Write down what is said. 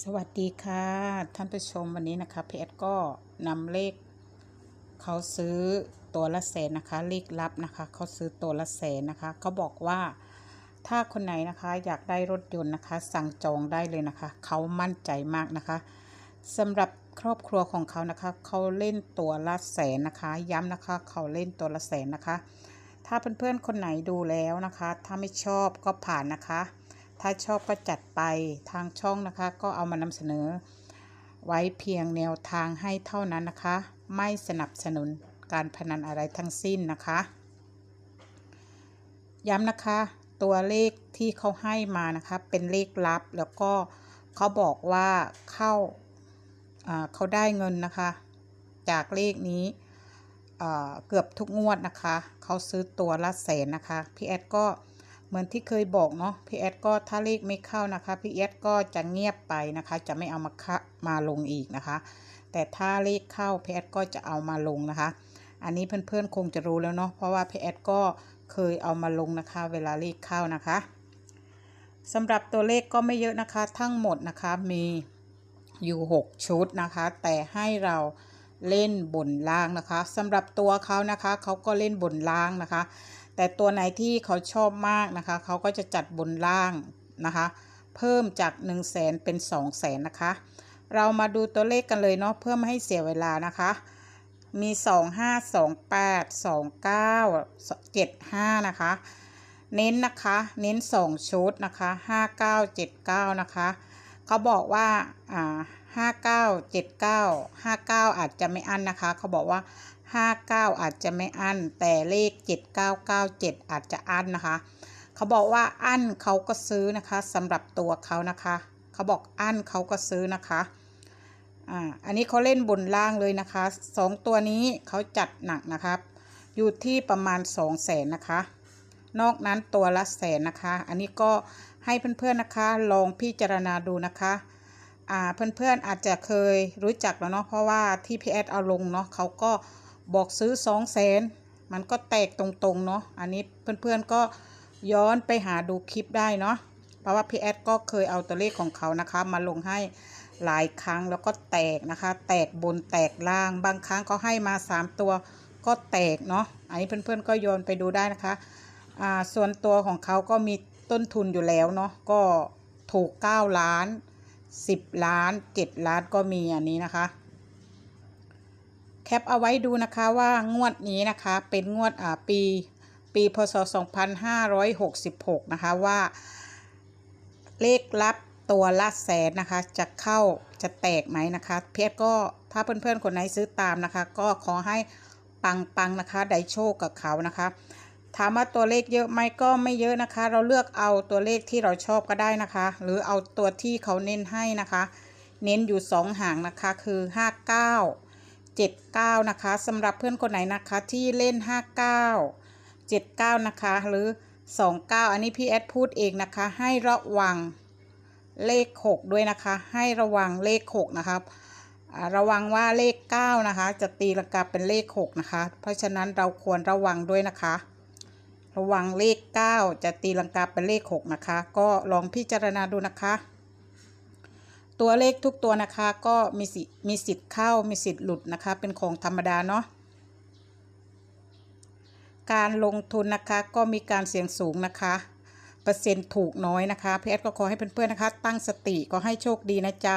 สวัสดีค่ะ ท่านผู้ชมวันนี้นะคะพีเอสก็นำเลข เขาซื้อตัวละแสนนะคะเลขลับนะคะ เขาซื้อตัวละแสนนะคะเขาบอกว่าถ้าคนไหนนะคะอยากได้รถยนต์นะคะ สั่งจองได้เลยนะคะ เขามั่นใจมากนะคะสำหรับครอบครัวของเขานะคะ เขาเล่นตัวละแสนนะคะ ย้ำนะคะ เขาเล่นตัวละแสนนะคะ ถ้าเพื่อนๆคนไหนดูแล้วนะคะ ถ้าไม่ชอบก็ผ่านนะคะ ถ้าชอบก็จัดไปทางช่องนะคะ ก็เอามานำเสนอ ไว้เพียงแนวทางให้เท่านั้นนะคะ ไม่สนับสนุนการพนันอะไรทั้งสิ้นนะคะ ย้ำนะคะ ตัวเลขที่เขาให้มานะคะ เป็นเลขลับแล้วก็เขาบอกว่าเข้าเขาได้เงินนะคะ จากเลขนี้เกือบทุกงวดนะคะ เขาซื้อตัวละแสนนะคะ พี่แอดก็ เหมือนที่เคยบอกเนาะพี่แอดก็ถ้าเลขไม่เข้านะคะพี่แอดก็จะเงียบไปนะคะ จะไม่เอามาคะมาลงอีกนะคะ แต่ถ้าเลขเข้าพี่แอดก็จะเอามาลงนะคะ อันนี้เพื่อนๆคงจะรู้แล้วเนาะเพราะว่าพี่แอดก็เคยเอามาลงนะคะ เวลาเลขเข้านะคะสำหรับตัวเลขก็ไม่เยอะนะคะ ทั้งหมดนะคะมีอยู่ 6 ชุดนะคะ แต่ให้เราเล่นบนล่างนะคะสำหรับตัวเขานะคะเขาก็เล่นบนล่างนะคะ แต่ตัวไหนที่เขาชอบมากนะคะ เขาก็จะจัดบนล่างนะคะ เพิ่มจาก 1 0 0 0 0แสนเป็น 2 0 0แสนนะคะ เรามาดูตัวเลขกันเลยเนาะเพื่อไม่ให้เสียเวลานะคะ มี 2 5 2 8 2 9 7 5 นะคะ เน้นนะคะ เน้น 2 ชุดนะคะ 5 9 7 9 นะคะ เขาบอกว่าอ่า 59 79 59 อาจจะไม่อั้นนะคะ เขาบอกว่า 59 อาจจะไม่อั้น แต่เลข 7997 อาจจะอั้นนะคะ เขาบอกว่าอั้นเขาก็ซื้อนะคะสำหรับตัวเขานะคะ เขาบอกอั้นเขาก็ซื้อนะคะอ่าอันนี้เขาเล่นบนล่างเลยนะคะสองตัวนี้เขาจัดหนักนะครับ อยู่ที่ประมาณ 2 0 0แสนนะคะ นอกนั้นตัวละแสนนะคะ อันนี้ก็ให้เพื่อนๆนะคะ ลองพิจารณาดูนะคะ เพื่อนๆอาจจะเคยรู้จักแล้วเนาะเพราะว่าที่พีแอดเอาลงเนาะเขาก็บอกซื้อ2 0 0แสนมันก็แตกตรงๆเนาะอันนี้เพื่อนๆก็ย้อนไปหาดูคลิปได้เนาะเพราะว่าพีแอดก็เคยเอาตัวเลขของเขานะคะ มาลงให้หลายครั้งแล้วก็แตกนะคะ แตกบนแตกล่างบางครั้งเขาให้มา 3 ตัวก็แตกเนาะอันนี้เพื่อนๆก็โยนไปดูได้นะคะอ่าส่วนตัวของเขาก็มีต้นทุนอยู่แล้วเนาะก็ถูก 9 ล้าน 10ล้าน7ล้านก็มีอันนี้นะคะ แคปเอาไว้ดูนะคะว่างวดนี้นะคะเป็นงวดอ่าปีปีพศ 2566 นะคะว่า เลขลับตัวละแสนนะคะ จะเข้าจะแตกไหมนะคะ เพียรก็ถ้าเพื่อนๆ คนไหนซื้อตามนะคะ ก็ขอให้ปังๆนะคะ ได้โชคกับเขานะคะ ถามว่าตัวเลขเยอะไหมก็ไม่เยอะนะคะ เราเลือกเอาตัวเลขที่เราชอบก็ได้นะคะ หรือเอาตัวที่เขาเน้นให้นะคะ เน้นอยู่สองหางนะคะคือ 59 79 นะคะสำหรับเพื่อนคนไหนนะคะที่เล่น 59 79 นะคะ หรือ 29 อันนี้พี่แอดพูดเองนะคะ ให้ระวังเลข 6 ด้วยนะคะ ให้ระวังเลข 6 นะครับระวังว่าเลข 9 นะคะ จะตีลังกาเป็นเลข 6 นะคะ เพราะฉะนั้นเราควรระวังด้วยนะคะ ระวังเลข 9 จะตีลังกาเป็นเลข 6 นะคะ ก็ลองพิจารณาดูนะคะ ตัวเลขทุกตัวนะคะก็มีสิมีสิทธิ์เข้ามีสิทธิ์หลุดนะคะ เป็นของธรรมดาเนาะการลงทุนนะคะก็มีการเสี่ยงสูงนะคะเปอร์เซ็นต์ถูกน้อยนะคะพี่แอดก็ขอให้เพื่อนๆนะคะ ตั้งสติก็ให้โชคดีนะจ๊ะ